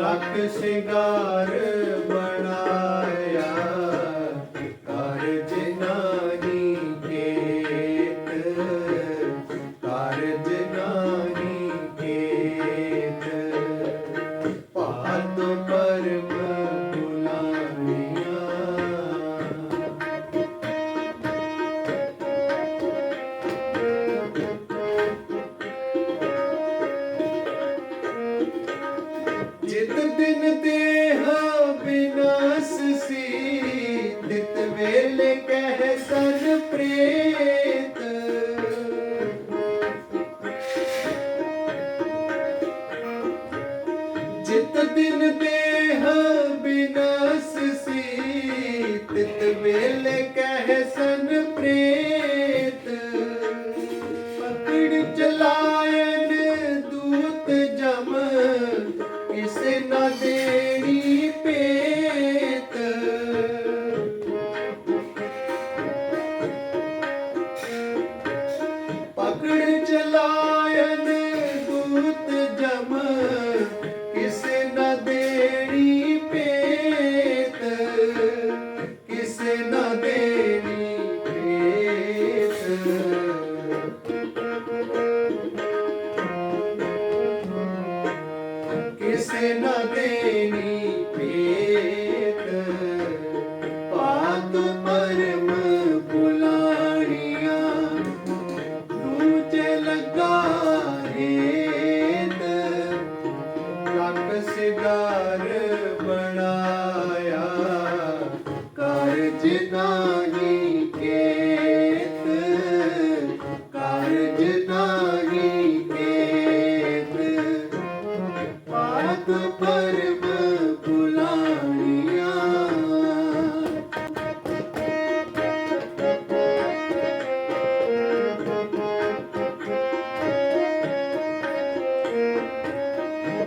Lakh cigar ਜਿਤ ਦਿਨ ਦੇਹ ਬਿਨਾਸ ਸੀ ਤਿਤ ਵੇਲੇ ਕਹਿ ਸਨ ਪ੍ਰੇਤ। ਪਕੜ ਚਲਾਇਨ ਦੂਤ ਜਮ, ਕਿਸੇ ਨਾ ਦੇਣੀ ਪੇਤ ਪਕੜ ਚਲਾ ਕਿਸੇ ਨਾ ਦੇਣੀ ਪੇਤ ਪਾਤ ਪਰਮ ਬੁਲਾਣੀਆਂ ਦੂਜੇ ਲਗਾ ਹੇਤ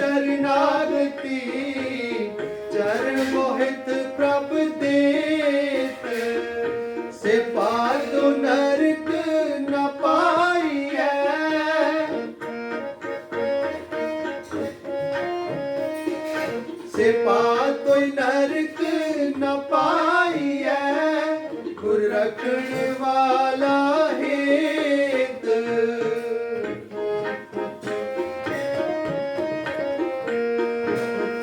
ਸ਼ਰਨਾਗਤੀ ਚਰ ਮੋਹਿਤ ਪ੍ਰਭ ਦੇਤ। ਸੇ ਪਾਦੁ ਨਰਕ ਨ ਪਾਈਐ। ਸੇ ਪਾਤੋਈ ਨਰਕ ਨ ਪਾਈਐ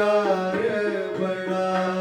प्यार बड़ा